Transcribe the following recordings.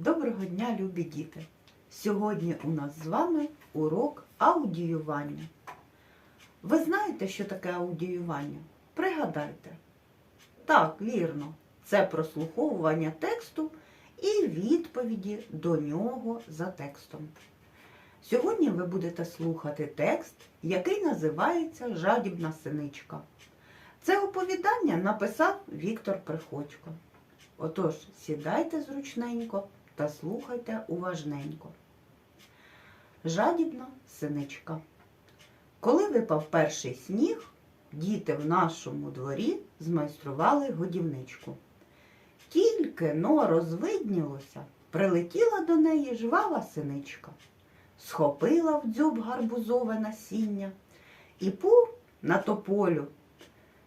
Доброго дня, любі діти! Сьогодні у нас з вами урок аудіювання. Ви знаєте, що таке аудіювання? Пригадайте. Так, вірно, це прослуховування тексту і відповіді до нього за текстом. Сьогодні ви будете слухати текст, який називається Жадібна синичка. Це оповідання написав Віктор Приходько. Отож, сідайте зручненько та слухайте уважненько. Жадібна синичка. Коли випав перший сніг, діти в нашому дворі змайстрували годівничку. Тільки но розвиднілося, прилетіла до неї жвава синичка, схопила в дзьоб гарбузове насіння і пур на тополю,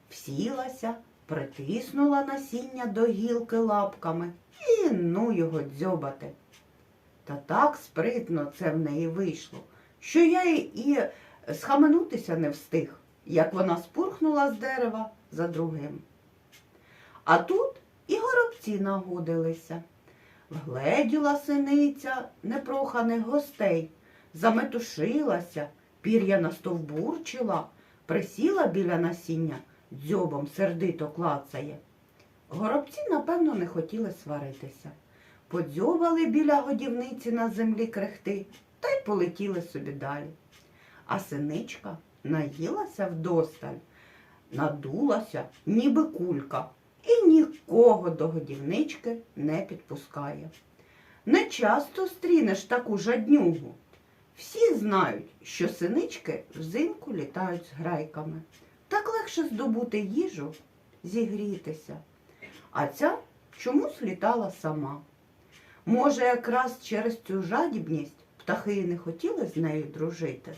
всілася, притиснула насіння до гілки лапками і ну його дзьобати. Та так спритно це в неї вийшло, що я і схаменутися не встиг, як вона спурхнула з дерева за другим. А тут і горобці нагодилися. Вгледіла синиця непроханих гостей, заметушилася, пір'я настовбурчила, присіла біля насіння, дзьобом сердито клацає. Горобці, напевно, не хотіли сваритися. Подзьобали біля годівниці на землі крехти та й полетіли собі далі. А синичка наїлася вдосталь, надулася, ніби кулька, і нікого до годівнички не підпускає. Не часто стрінеш таку жаднюгу. Всі знають, що синички взимку літають з грайками. Так легше здобути їжу, зігрітися. А ця чомусь літала сама. Може, якраз через цю жадібність птахи не хотіли з нею дружити.